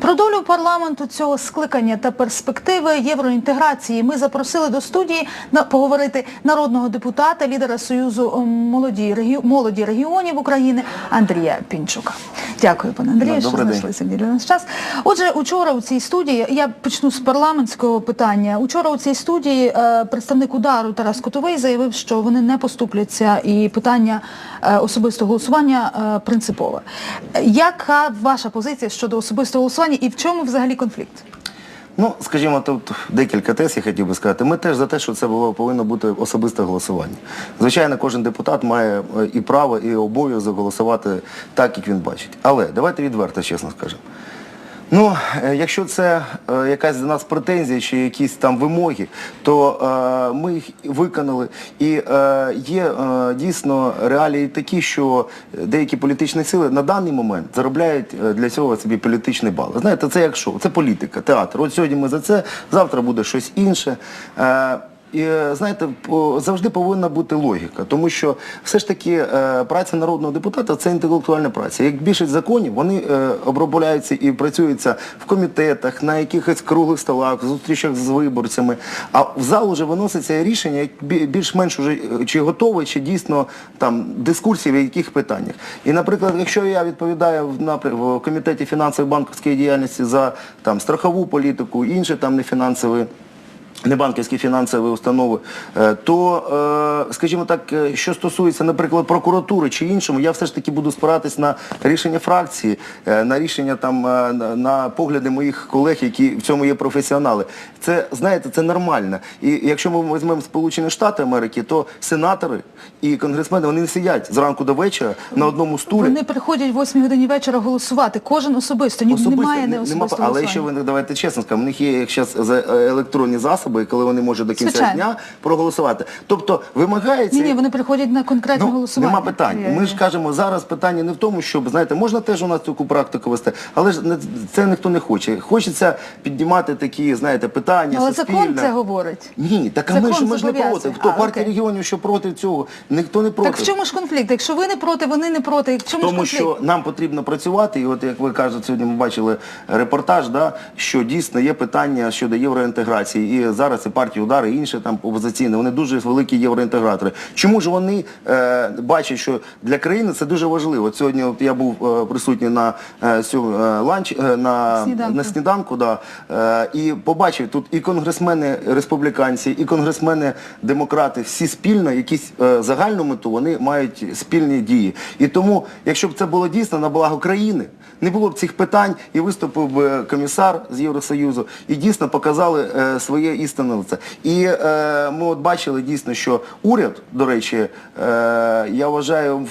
Про долю парламенту цього скликання та перспективи євроінтеграції ми запросили до студії на поговорити народного депутата, лідера Союзу ем, молоді, регі- молоді регіонів України Андрія Пінчука. Дякую, пане Андрію, Да, що знайшлися для нас час. Отже, учора у цій студії, я почну з парламентського питання. Учора у цій студії е, представник удару Тарас Котовий заявив, що вони не поступляться і питання е, особистого голосування е, принципове. Яка ваша позиція щодо особистого голосування і в чому взагалі конфлікт? Ну, скажімо, тут декілька тез я хотів би сказати. Ми теж за те, що це було повинно бути особисте голосування. Звичайно, кожен депутат має е, і право, і обов'язок голосувати так, як він бачить. Але давайте відверто, чесно скажемо. Ну, е, якщо це е, якась до нас претензія чи якісь там вимоги, то е, ми їх виконали. І є дійсно реалії такі, що деякі політичні сили на даний момент заробляють для цього собі політичний бал. Знаєте, це як шоу, це політика, театр. От сьогодні ми за це, завтра буде щось інше. І е, знаєте, завжди повинна бути логіка, тому що все ж таки е, праця народного депутата це інтелектуальна праця. Як більшість законів, вони е, обробляються і працюються в комітетах, на якихось круглих столах, зустрічах з виборцями. А в зал вже виноситься рішення, як більш-менш уже чи готове, чи дійсно там дискусії в яких питаннях. І, наприклад, якщо я відповідаю в в комітеті фінансової банківської діяльності за там страхову політику, інші там нефінансові небанківські фінансові установи, е, то, е, скажімо так, е, що стосується, наприклад, прокуратури чи іншому, я все ж таки буду спиратись на рішення фракції, на рішення там, на- погляди моїх колег, які в цьому є професіонали. Це, знаєте, це нормально. І якщо ми візьмемо Сполучені Штати Америки, то сенатори і конгресмени, вони не сидять зранку до вечора на одному стулі. Вони приходять в 8 годині вечора голосувати, кожен особисто. Ні, Особисто, немає не- нема- але ще ви давайте чесно скажемо, у них є як зараз електронні засоби, коли вони можуть до кінця Звичайно. дня проголосувати. Тобто вимагається. Ні, ні, вони приходять на конкретне Ну, голосування. нема питань. Ми ж кажемо, зараз питання не в тому, щоб, знаєте, можна теж у нас таку практику вести, але ж не- це ніхто не хоче. Хочеться піднімати такі, знаєте, питання, Але суспільне. закон це говорить. Ні, так а ми Закон ж ми ж не зобов'язує. проти. Хто А, партія окей. регіонів, що проти цього? Ніхто не проти. Так в чому ж конфлікт? Якщо ви не проти, вони не проти. В чому ж Тому конфлікт? що нам потрібно працювати, і от як ви кажете, сьогодні ми бачили репортаж, да, що дійсно є питання щодо євроінтеграції. І зараз і партії удари, і інші там опозиційні, вони дуже великі євроінтегратори. Чому ж вони е, бачать, що для країни це дуже важливо? От сьогодні от я був е, присутній на е, цьому е, ланч е, на Сніданку. на сніданку, да, е, і побачив тут і конгресмени республіканці, і конгресмени демократи, всі спільно, якісь е, загальну мету, вони мають спільні дії. І тому, якщо б це було дійсно на благо країни, не було б цих питань, і виступив би комісар з Євросоюзу, і дійсно показали е, своє істинне лице. І е, ми от бачили дійсно, що уряд, до речі, е, я вважаю,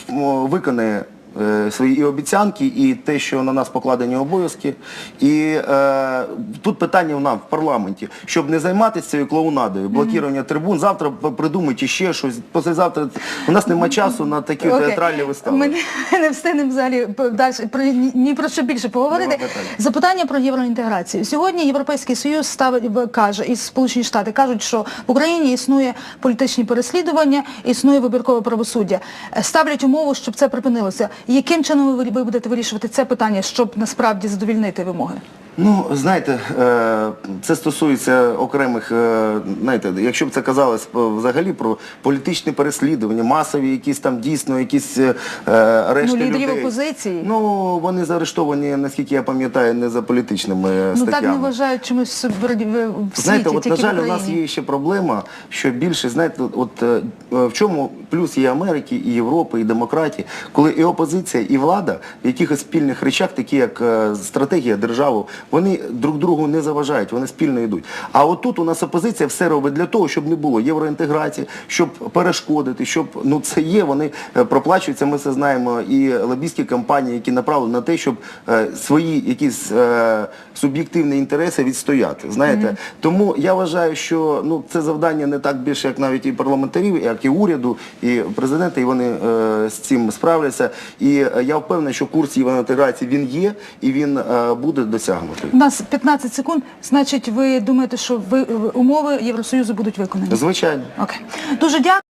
виконає е, свої і обіцянки, і те, що на нас покладені обов'язки. І е, тут питання в нам в парламенті, щоб не займатися цією клоунадою, блокування трибун. Завтра п- придумайте ще щось. Післязавтра у нас немає часу на такі Окей. театральні вистави. Ми не, не встигнемо взагалі по- далі про ні, ні про що більше поговорити. Нема питань. Запитання про євроінтеграцію. Сьогодні Європейський Союз ставить в- каже, і Сполучені Штати кажуть, що в Україні існує політичні переслідування, існує вибіркове правосуддя. Е, Ставлять умову, щоб це припинилося. Яким чином ви будете вирішувати це питання, щоб насправді задовільнити вимоги? Ну, знаєте, е, це стосується окремих, е, знаєте, якщо б це казалось е, взагалі про політичні переслідування, масові якісь там дійсно якісь арешти Ну, лідерів людей. опозиції. Ну, вони заарештовані, наскільки я пам'ятаю, не за політичними Ну статтями. так не вважають чомусь в, світі, Знаєте, от, на жаль, у нас є ще проблема, що більше, знаєте, от в чому плюс є Америки, і Європи, і демократії, коли і опозиція, і влада в якихось спільних речах, такі як стратегія держави, вони друг другу не заважають, вони спільно йдуть. А отут у нас опозиція все робить для того, щоб не було євроінтеграції, щоб перешкодити, щоб ну це є, вони е, проплачуються, ми це знаємо, і лобістські кампанії, які направлені на те, щоб е, свої якісь е, суб'єктивні інтереси відстояти. Знаєте, тому я вважаю, що ну це завдання не так більше, як навіть і парламентарів, як і уряду, і президента, і вони е, з цим справляться. І я впевнений, що курс євроінтеграції він є і він е, буде досягнутий. У нас 15 секунд. Значить, ви думаєте, що ви, умови Євросоюзу будуть виконані? Звичайно. Окей. Дуже дякую.